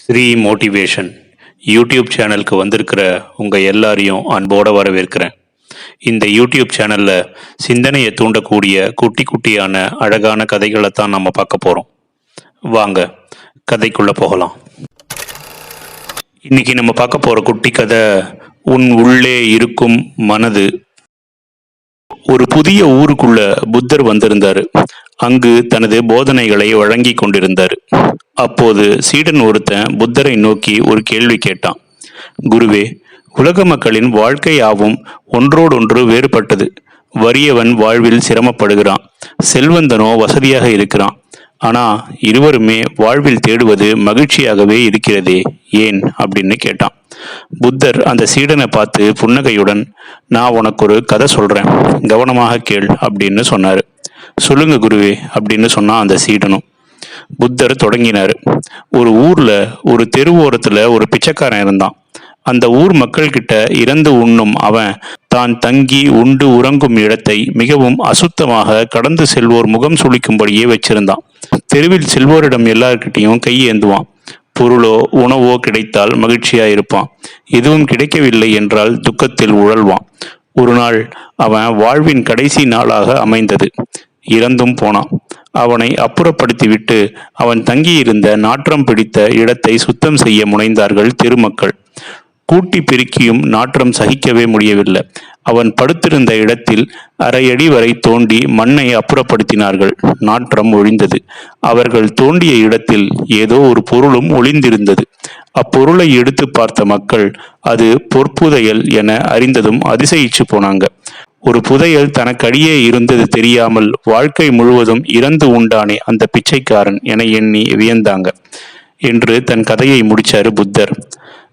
Sri motivation YouTube சேனலுக்கு வந்திருக்கிற உங்கள் எல்லாரையும் அன்போடு வரவேற்கிறேன். இந்த யூடியூப் சேனலில் சிந்தனையை தூண்டக்கூடிய குட்டி குட்டியான அழகான கதைகளை தான் நம்ம பார்க்க போகிறோம் வாங்க கதைக்குள்ளே போகலாம். இன்னைக்கு நம்ம பார்க்க போகிற குட்டி கதை உன் உள்ளே இருக்கும் மனது. ஒரு புதிய ஊருக்குள்ள புத்தர் வந்திருந்தாரு. அங்கு தனது போதனைகளை வழங்கி கொண்டிருந்தார். அப்போது சீடன் ஒருத்தன் புத்தரை நோக்கி ஒரு கேள்வி கேட்டான். குருவே உலக மக்களின் வாழ்க்கையாவும் ஒன்றோடொன்று வேறுபட்டது. வறியவன் வாழ்வில் சிரமப்படுகிறான். செல்வந்தனோ வசதியாக இருக்கிறான். ஆனா இருவருமே வாழ்வில் தேடுவது மகிழ்ச்சியாகவே இருக்கிறதே ஏன்? அப்படின்னு கேட்டான். புத்தர் அந்த சீடனை பார்த்து புன்னகையுடன் நான் உனக்கு ஒரு கதை சொல்றேன். கவனமாக கேள் அப்படின்னு சொன்னாரு. சொல்லுங்க குருவே அப்படின்னு சொன்னான் அந்த சீடனும். புத்தர் தொடங்கினார். ஒரு ஊர்ல ஒரு தெருவோரத்துல ஒரு பிச்சைக்காரன் இருந்தான். அந்த ஊர் மக்கள்கிட்ட இறந்து உண்ணும் அவன் தான் தங்கி உண்டு உறங்கும் இடத்தை மிகவும் அசுத்தமாக கடந்து செல்வோர் முகம் சுளிக்கும்படியே வச்சிருந்தான். தெருவில் செல்வோரிடம் எல்லார்கிட்டையும் கையேந்துவான் பொருளோ உணவோ கிடைத்தால் மகிழ்ச்சியா இருப்பான் எதுவும் கிடைக்கவில்லை என்றால் துக்கத்தில் உழல்வான். ஒரு நாள் அவன் வாழ்வின் கடைசி நாளாக அமைந்தது. இறந்தும் போனான். அவனை அப்புறப்படுத்திவிட்டு அவன் தங்கியிருந்த நாற்றம் பிடித்த இடத்தை சுத்தம் செய்ய முனைந்தார்கள் திருமக்கள். கூட்டி பெருக்கியும் நாற்றம் சகிக்கவே முடியவில்லை. அவன் படுத்திருந்த இடத்தில் அரையடி வரை தோண்டி மண்ணை அப்புறப்படுத்தினார்கள். நாற்றம் ஒழிந்தது. அவர்கள் தோண்டிய இடத்தில் ஏதோ ஒரு பொருளும் ஒளிந்திருந்தது. அப்பொருளை எடுத்து பார்த்த மக்கள் அது பொற்புதையல் என அறிந்ததும் அதிசயிச்சு போனாங்க. ஒரு புதையல் தனக்கடியே இருந்தது தெரியாமல் வாழ்க்கை முழுவதும் இறந்து உண்டானே அந்த பிச்சைக்காரன் என எண்ணி வியந்தாங்க என்று தன் கதையை முடிச்சாரு புத்தர்.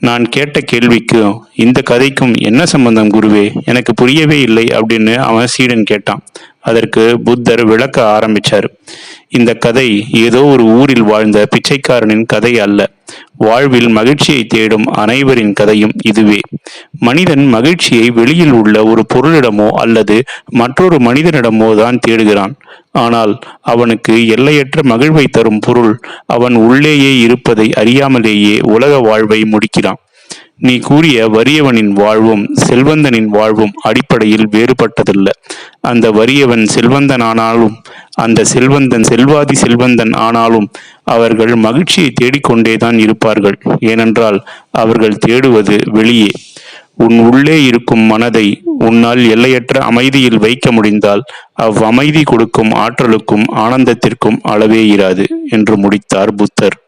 நான் கேட்ட கேள்விக்கும் இந்த கதைக்கும் என்ன சம்பந்தம் குருவே? எனக்கு புரியவே இல்லை அப்படின்னு அவன் சீடன் கேட்டான். அதற்கு புத்தர் விளக்க ஆரம்பிச்சார். இந்த கதை ஏதோ ஒரு ஊரில் வாழ்ந்த பிச்சைக்காரனின் கதை அல்ல. வாழ்வில் மகிழ்ச்சியை தேடும் அனைவரின் கதையும் இதுவே. மனிதன் மகிழ்ச்சியை வெளியில் உள்ள ஒரு பொருளிடமோ அல்லது மற்றொரு மனிதனிடமோ தான் தேடுகிறான். ஆனால் அவனுக்கு எல்லையற்ற மகிழ்வை தரும் பொருள் அவன் உள்ளேயே இருப்பதை அறியாமலேயே உலக வாழ்வை முடிக்கிறான். நீ கூறிய வறியவனின் வாழ்வும் செல்வந்தனின் வாழ்வும் அடிப்படையில் வேறுபட்டதல்ல. அந்த வறியவன் செல்வந்தனானாலும் அந்த செல்வந்தன் செல்வாதி செல்வந்தன் ஆனாலும் அவர்கள் மகிழ்ச்சியை தேடிக்கொண்டேதான் இருப்பார்கள். ஏனென்றால் அவர்கள் தேடுவது வெளியே. உன் உள்ளே இருக்கும் மனதை உன்னால் எல்லையற்ற அமைதியில் வைக்க முடிந்தால் அவ்வமைதி கொடுக்கும் ஆற்றலுக்கும் ஆனந்தத்திற்கும் அளவே இராது என்று முடித்தார் புத்தர்.